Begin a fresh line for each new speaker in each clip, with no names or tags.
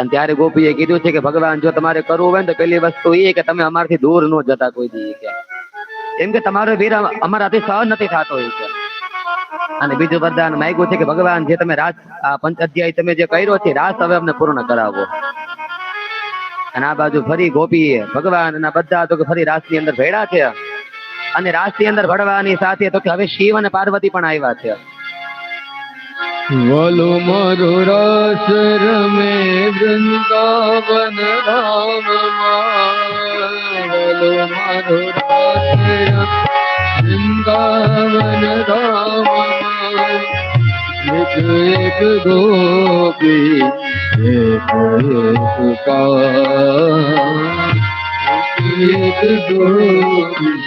અને ત્યારે ગોપીએ કીધું છે કે, ભગવાન, જો તમારે કરવું હોય ને તો પેલી વસ્તુ એ કે તમે અમારથી દૂર ન જતા કોઈ દી કે. એમ કે તમારો વીર અમારાથી સહન નથી થતો એ કે. અને બીજું વરદાન માંગ્યું છે કે, ભગવાન, જે તમે રાસ પંચ અધ્યાય તમે જે કર્યો છે રાસ હવે અમને પૂર્ણ કરાવો. અને આ બાજુ ફરી ગોપી ભગવાન, અને બધા તો કે ફરી રાસની અંદર ભેડા છે. અને રાસની અંદર ભળવાની સાથે તો કે હવે શિવ અને પાર્વતી પણ આવ્યા છે.
વલો મારો રસ રમે વૃંદાવન રામ વલો મારો રસ વૃંદાવન રામ એક એક ગોપી, એક એક કા. એક ગોપી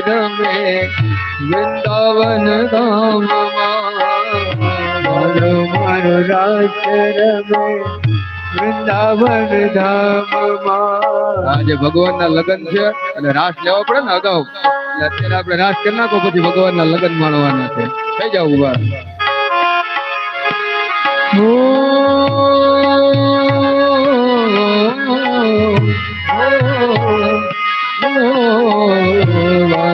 રમે વૃંદાવન ધામમાં મારો રમે વૃંદાવન ધામમાં આજે ભગવાનના લગ્ન છે અને રાસ લેવો પડે ને અગાઉ અત્યારે આપણે રાસ કરી નાખો પછી ભગવાનના લગ્ન માણવાના છે થઈ જાવ ઊભા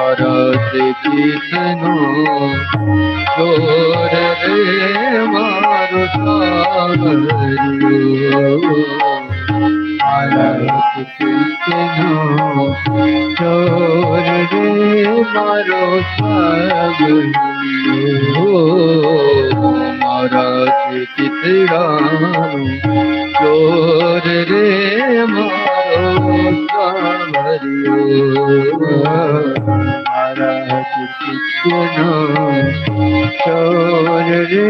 મારા કીર્તનો ચોર રે મારો સાવરિયો મારા કીર્તનો ચોર રે મારો સાવરિયો મારા કીર્તનો ચોર રે મારો સાવરિયો મારા કીર્તનો ચોર રે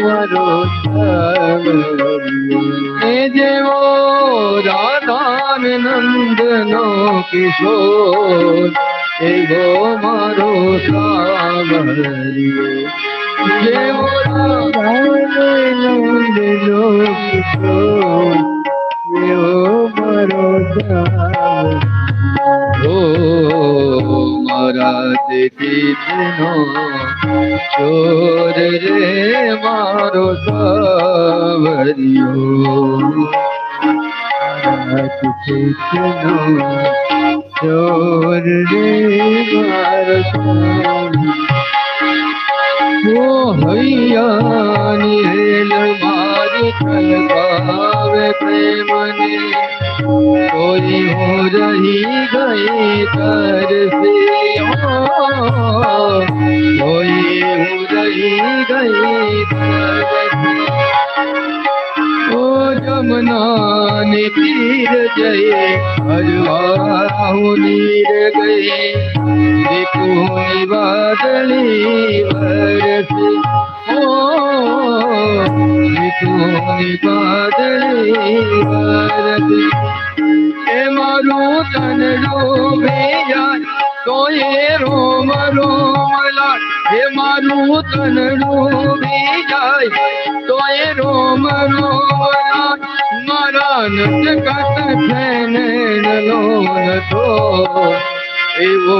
મારો સાવરિયો એ જેવો રાધાન નંદનો કિશોર એવો મારો સાવરિયો જેવો રાધાન નંદનો કિશોર એવો મારો સાવરિયો ઓ મારા દીદીનો ચોર રે મારો સાવરિયો. ચોર રે મારો સાવરિયો. હૈયાની રેલ મારી પ્રેમને કોઈ હો રહી ગઈ કરશે કોઈ હો રહી ગઈ કરશે જમનાને તીર જયે અજવાહુ નીર ગયે. દીપુની વાદળી વરસે. ઓ, દીપુની વાદળી વરસે. એ મારું તન રોમે યાર તો એ રોમ રોમ લાટ હે મારું તન રોમે જાય તો એ રોમ રોમ લાય મારા નૃત્ય કટ છે ને લોન તો એવો